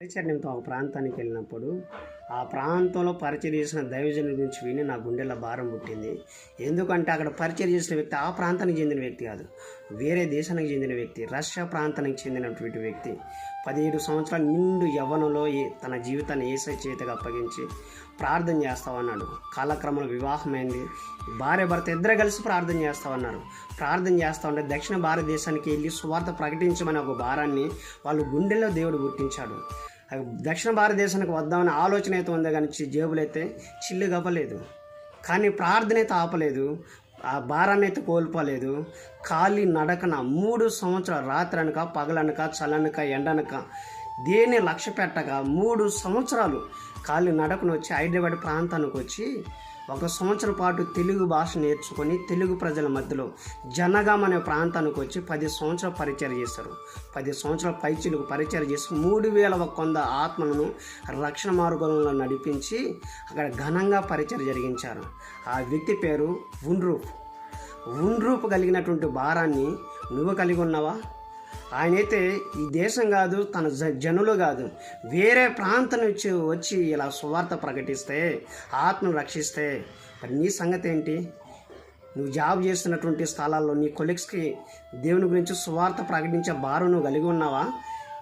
పరిచయం ఒక ప్రాంతానికి వెళ్ళినప్పుడు ఆ ప్రాంతంలో పరిచయం చేసిన దైవజనుల గురించి విని నా గుండెల భారం పుట్టింది. ఎందుకంటే అక్కడ పరిచయం చేసిన వ్యక్తి ఆ ప్రాంతానికి చెందిన వ్యక్తి కాదు. వేరే దేశానికి చెందిన వ్యక్తి రష్యా ప్రాంతానికి చెందినటువంటి వ్యక్తి. పదిహేడు సంవత్సరాల నిండు యవ్వనంలో తన జీవితాన్ని ఏసై చేతగా అప్పగించి ప్రార్థన చేస్తామన్నాడు కాలక్రమంలో వివాహమైంది. భార్య భర్త ఇద్దరు కలిసి ప్రార్థన చేస్తామన్నారు ప్రార్థన చేస్తా ఉంటే దక్షిణ భారతదేశానికి వెళ్ళి సువార్త ప్రకటించమని ఒక భారాన్ని వాళ్ళు గుండెల్లో దేవుడు గుర్తించాడు. దక్షిణ భారతదేశానికి వద్దామని ఆలోచన అయితే ఉందో కానీ జేబులైతే చిల్లు గవ్వలేదు. కానీ ప్రార్థన అయితే ఆపలేదు. ఆ భారాన్ని అయితే కోల్పోలేదు. ఖాళీ నడకన మూడు సంవత్సరాలు రాత్రి అనక పగలనక చలనక ఎండనక దేన్ని లక్ష్య పెట్టక మూడు సంవత్సరాలు ఖాళీ నడకను వచ్చి హైదరాబాద్ ప్రాంతానికి వచ్చి ఒక సంవత్సరం పాటు తెలుగు భాష నేర్చుకొని తెలుగు ప్రజల మధ్యలో జనగాం అనే ప్రాంతానికి వచ్చి పది సంవత్సరాలు పరిచయం చేశారు. పది సంవత్సరాల పైచీలకు పరిచయం చేసి మూడు వేల ఒక వంద ఆత్మలను రక్షణ మార్గంలో నడిపించి అక్కడ ఘనంగా పరిచయం జరిగించారు. ఆ వ్యక్తి పేరు ఉండ్రూప్ ఉండ్రూపు కలిగినటువంటి భారాన్ని నువ్వు కలిగి ఉన్నావా? ఆయనైతే ఈ దేశం కాదు తన జ జనులు కాదు. వేరే ప్రాంతం నుంచి వచ్చి ఇలా సువార్త ప్రకటిస్తే ఆత్మను రక్షిస్తే మరి నీ సంగతి ఏంటి? నువ్వు జాబ్ చేస్తున్నటువంటి స్థలాల్లో నీ కొలీగ్స్కి దేవుని గురించి సువార్త ప్రకటించే భారం నువ్వు కలిగి ఉన్నావా?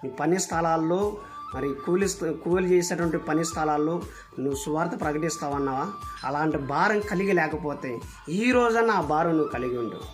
నీ పని స్థలాల్లో మరి కూలి స్థ- కూలి చేసేటువంటి పని స్థలాల్లో నువ్వు సువార్త ప్రకటిస్తావన్నావా? అలాంటి భారం కలిగి లేకపోతే ఈ రోజన్న ఆ భారం నువ్వు కలిగి ఉండు.